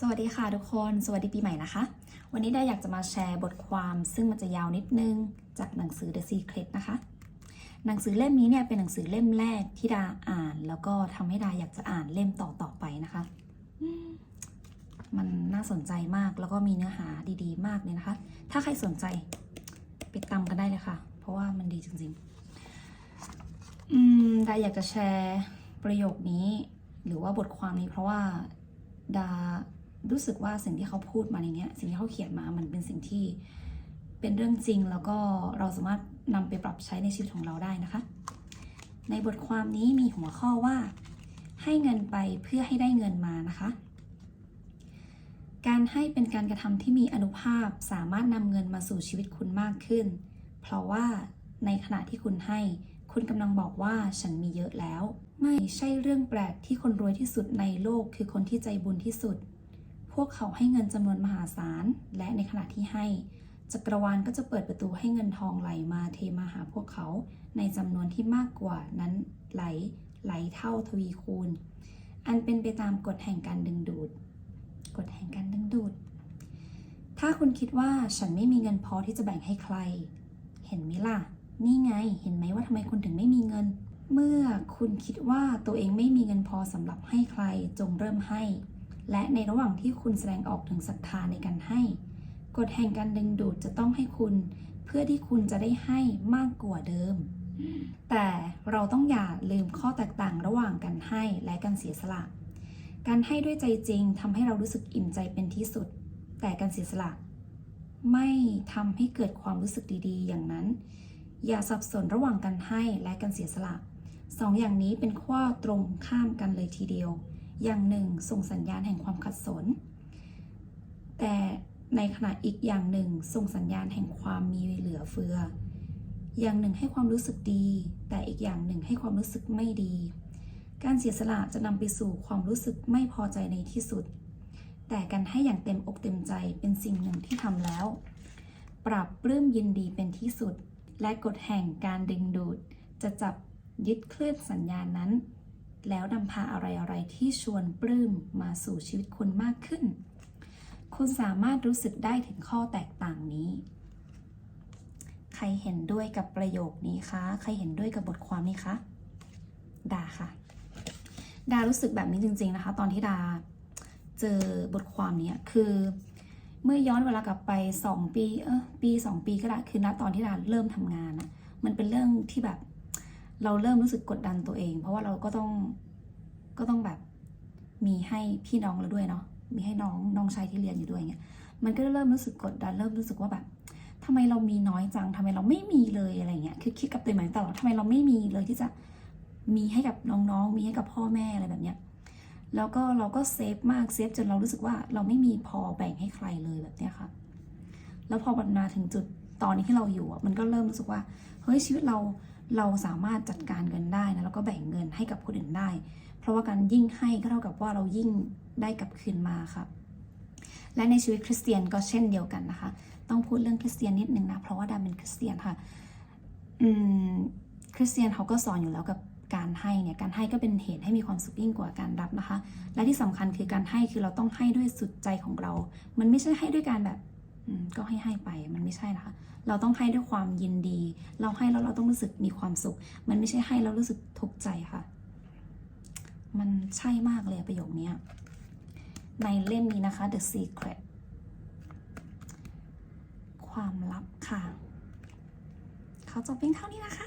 สวัสดีค่ะทุกคน สวัสดีปีใหม่นะคะ วันนี้ได้อยากจะมาแชร์บทความซึ่งมันจะยาวนิดนึงจากหนังสือ The Secret นะคะ หนังสือเล่มนี้เนี่ยเป็นหนังสือเล่มแรกที่ดาอ่าน แล้วก็ทำให้ดาอยากจะอ่านเล่มต่อๆไปนะคะมมันน่าสนใจมากแล้วก็มีเนื้อหาดีๆ มากเลยนะคะ ถ้าใครสนใจไปตามกันได้เลยค่ะ เพราะว่ามันดีจริงๆ อืมดาอยากจะแชร์ประโยคนี้ หรือว่าบทความนี้เพราะว่าดา รู้สึกว่าสิ่งที่เขาพูดมาในเนี้ย สิ่งที่เขาเขียนมามันเป็นสิ่งที่เป็นเรื่องจริง แล้วก็เราสามารถนำไปปรับใช้ในชีวิตของเราได้นะคะ ในบทความนี้มีหัวข้อว่า ให้เงินไปเพื่อให้ได้เงินมานะคะ การให้เป็นการกระทำที่มีอนุภาพสามารถนำเงินมาสู่ชีวิตคุณมากขึ้น เพราะว่าในขณะที่คุณให้ คุณกำลังบอกว่าฉันมีเยอะแล้ว ไม่ใช่เรื่องแปลกที่คนรวยที่สุดในโลกคือคนที่ใจบุญที่สุด พวกเขาให้เงินจำนวนมหาศาล และในขณะที่ให้ จักรวาลก็จะเปิดประตูให้เงินทองไหลมาเทมาหาพวกเขา ในจำนวนที่มากกว่านั้นไหลไหลเท่าทวีคูณ อันเป็นไปตามกฎแห่งการดึงดูด กฎแห่งการดึงดูด ถ้าคุณคิดว่าฉันไม่มีเงินพอที่จะแบ่งให้ใคร เห็นไหมล่ะ นี่ไง เห็นไหมว่าทำไมคุณถึงไม่มีเงิน เมื่อคุณคิดว่าตัวเองไม่มีเงินพอสำหรับให้ใครจงเริ่มให้ และในระหว่างที่คุณแสดงออกถึงศรัทธาในการให้ กฎแห่งการดึงดูดจะต้องให้คุณ เพื่อที่คุณจะได้ให้มากกว่าเดิม แต่เราต้องอย่าลืมข้อแตกต่างระหว่างการให้และการเสียสละ การให้ด้วยใจจริงทำให้เรารู้สึกอิ่มใจเป็นที่สุด แต่การเสียสละ ไม่ทำให้เกิดความรู้สึกดีๆ อย่างนั้น อย่าสับสนระหว่างการให้และการเสียสละสองอย่างนี้เป็นข้อตรงข้ามกันเลยทีเดียว อย่างหนึ่งส่งสัญญาณแห่งความขัดสน แต่ในขณะอีกอย่างหนึ่งส่งสัญญาณแห่งความมีเหลือเฟือ อย่างหนึ่งให้ความรู้สึกดี แต่อีกอย่างหนึ่งให้ความรู้สึกไม่ดี การเสียสละจะนำไปสู่ความรู้สึกไม่พอใจในที่สุด แต่การให้อย่างเต็มอกเต็มใจเป็นสิ่งหนึ่งที่ทำแล้ว ปรับปลื้มยินดีเป็นที่สุด และกฎแห่งการดึงดูด จะจับยึดคลื่นสัญญาณนั้น แล้วนำพาอะไรๆที่ชวนปลื้มมาสู่ชีวิตคุณมากขึ้น คุณสามารถรู้สึกได้ถึงข้อแตกต่างนี้ ใครเห็นด้วยกับประโยคนี้คะ ใครเห็นด้วยกับบทความนี้คะ ดาค่ะ ดารู้สึกแบบนี้จริง ๆนะคะ ตอนที่ดาเจอบทความนี้คือเมื่อย้อนเวลากลับไป 2 ปี เออปี 2 ปีก็ได้คือณตอนที่ดาเริ่มทำงานอะมันเป็นเรื่องที่แบบ เราเริ่มรู้สึกกดดันตัวเอง เพราะว่าเราก็ต้องก็ต้องแบบมีให้พี่น้องเราด้วยเนาะมีให้น้องน้องชายที่เรียนอยู่ด้วยเงี้ยมันก็เริ่มรู้สึกกดดันเริ่มรู้สึกว่าแบบทำไมเรามีน้อยจังทำไมเราไม่มีเลยอะไรเงี้ยคือคิดกับตัวเองมาตลอดทำไมเราไม่มีเลยที่จะมีให้กับน้องๆ มีให้กับพ่อแม่อะไรแบบเนี้ยแล้วก็เราก็เซฟมากเซฟจนเรารู้สึกว่าเราไม่มีพอแบ่งให้ใครเลยแบบเนี้ยค่ะแล้วพอมันมาถึงจุดตอนนี้ที่เราอยู่อะมันก็เริ่มรู้สึกว่าเฮ้ยชีวิตเรา เราสามารถจัดการเงินได้นะแล้วก็แบ่งเงินให้กับคนอื่นได้ เพราะว่าการยิ่งให้ก็เท่ากับว่าเรายิ่งได้กลับคืนมาค่ะและในชีวิตคริสเตียนก็เช่นเดียวกันนะคะ ต้องพูดเรื่องคริสเตียนนิดนึงนะเพราะว่าดาเป็นคริสเตียนค่ะอืมคริสเตียนเขาก็สอนอยู่แล้วกับการให้เนี่ยการให้ก็เป็นเหตุให้มีความสุขยิ่งกว่าการรับนะคะ และที่สำคัญคือการให้คือเราต้องให้ด้วยสุดใจของเรา มันไม่ใช่ให้ด้วยการแบบ ก็ให้ให้ไปมันไม่ใช่นะคะ เราต้องให้ด้วยความยินดี เราให้แล้วเราต้องรู้สึกมีความสุข มันไม่ใช่ให้แล้วรู้สึกทุกข์ใจค่ะ มันใช่มากเลยประโยคนี้ในเล่มนี้นะคะ The Secret ความลับค่ะ เขาจบเพียงเท่านี้นะคะ